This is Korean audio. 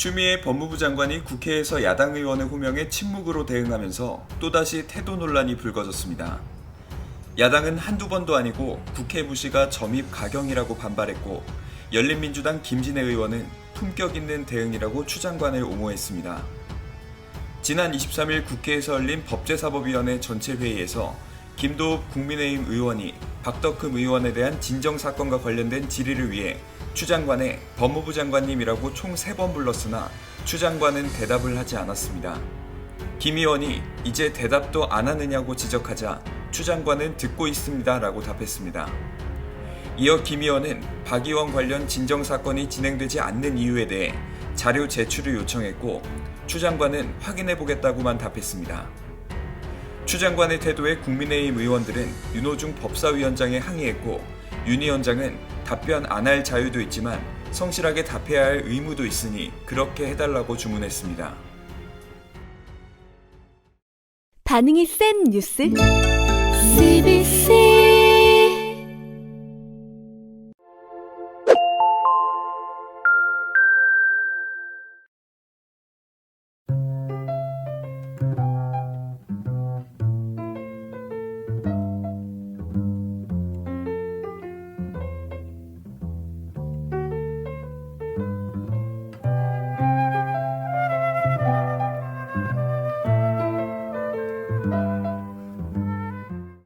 추미애 법무부 장관이 국회에서 야당 의원의 호명에 침묵으로 대응하면서 또다시 태도 논란이 불거졌습니다. 야당은 한두 번도 아니고 국회 무시가 점입 가경이라고 반발했고 열린민주당 김진애 의원은 품격 있는 대응이라고 추 장관을 옹호했습니다. 지난 23일 국회에서 열린 법제사법위원회 전체 회의에서 김도읍 국민의힘 의원이 박덕흠 의원에 대한 진정 사건과 관련된 질의를 위해 추 장관의 법무부 장관님이라고 총 3번 불렀으나 추 장관은 대답을 하지 않았습니다. 김 의원이 이제 대답도 안 하느냐고 지적하자 추 장관은 듣고 있습니다 라고 답했습니다. 이어 김 의원은 박 의원 관련 진정 사건이 진행되지 않는 이유에 대해 자료 제출을 요청했고 추 장관은 확인해 보겠다고만 답했습니다. 추 장관의 태도에 국민의힘 의원들은 윤호중 법사위원장에 항의했고 윤 위원장은 답변 안 할 자유도 있지만 성실하게 답해야 할 의무도 있으니 그렇게 해달라고 주문했습니다. 반응이 센 뉴스? CBC